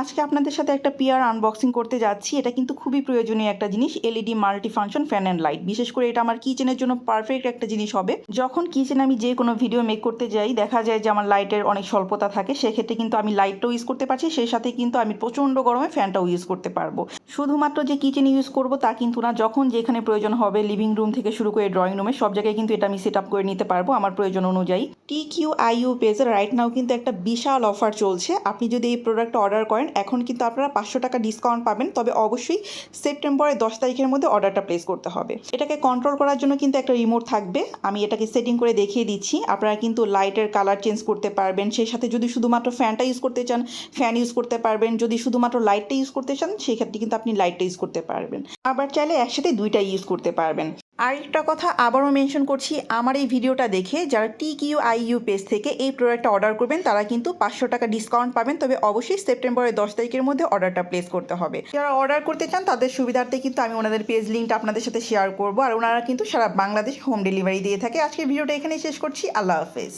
আজকে আপনাদের সাথে একটা পিয়ার আনবক্সিং করতে যাচ্ছি। এটা কিন্তু খুবই প্রয়োজনীয় একটা জিনিস LED multi function fan and light বিশেষ করে এটা আমার কিচেনের জন্য পারফেক্ট একটা জিনিস হবে। যখন কিচেনে আমি যে কোনো ভিডিও মেক করতে যাই, দেখা যায় যে আমার লাইটের অনেক স্বল্পতা থাকে, সেক্ষেত্রে কিন্তু আমি লাইটটাও ইউজ করতে পারছি, সেই সাথে কিন্তু আমি প্রচণ্ড গরমে ফ্যানটাও ইউজ করতে পারব। শুধুমাত্র যে কিচেনে ইউজ করব তা কিন্তু না, যখন যেখানে প্রয়োজন হবে লিভিং রুম থেকে শুরু করে ড্রয়িং রুমে সব জায়গায় কিন্তু এটা আমি সেট আপ করে নিতে পারব আমার প্রয়োজন অনুযায়ী। টি কিউ আইইউ পেজে রাইট নাও কিন্তু একটা বিশাল অফার চলছে। আপনি যদি এই প্রোডাক্ট অর্ডার করেন এখন কিন্তু আপনারা পাঁচশো টাকা ডিসকাউন্ট পাবেন। তবে অবশ্যই সেপ্টেম্বরের দশ তারিখের মধ্যে অর্ডারটা প্লেস করতে হবে। এটাকে কন্ট্রোল করার জন্য কিন্তু একটা রিমোট থাকবে। আমি এটাকে সেটিং করে দেখিয়ে দিচ্ছি। আপনারা কিন্তু লাইটের কালার চেঞ্জ করতে পারবেন। সেই সাথে যদি শুধুমাত্র ফ্যানটা ইউজ করতে চান ফ্যান ইউজ করতে পারবেন। যদি শুধুমাত্র লাইটটা ইউজ করতে চান সেক্ষেত্রে কিন্তু আপনি লাইটটা ইউজ করতে পারবেন। আবার চাইলে একসাথে দুইটা ইউজ করতে পারবেন। আরেকটা কথা আবারও মেনশন করছি, আমার এই ভিডিওটা দেখে যারা টি কিউ আই পেজ থেকে এই প্রোডাক্টটা অর্ডার করবেন, তারা কিন্তু পাঁচশো টাকা ডিসকাউন্ট পাবেন। তবে অবশ্যই সেপ্টেম্বরের দশ তারিখের মধ্যে অর্ডারটা প্লেস করতে হবে। যারা অর্ডার করতে চান, তাদের সুবিধার্থে কিন্তু আমি ওনাদের পেজ লিঙ্কটা আপনাদের সাথে শেয়ার করব। আর ওনারা কিন্তু সারা বাংলাদেশ হোম ডেলিভারি দিয়ে থাকে। আজকের ভিডিওটা এখানে শেষ করছি। আল্লাহ হাফেজ।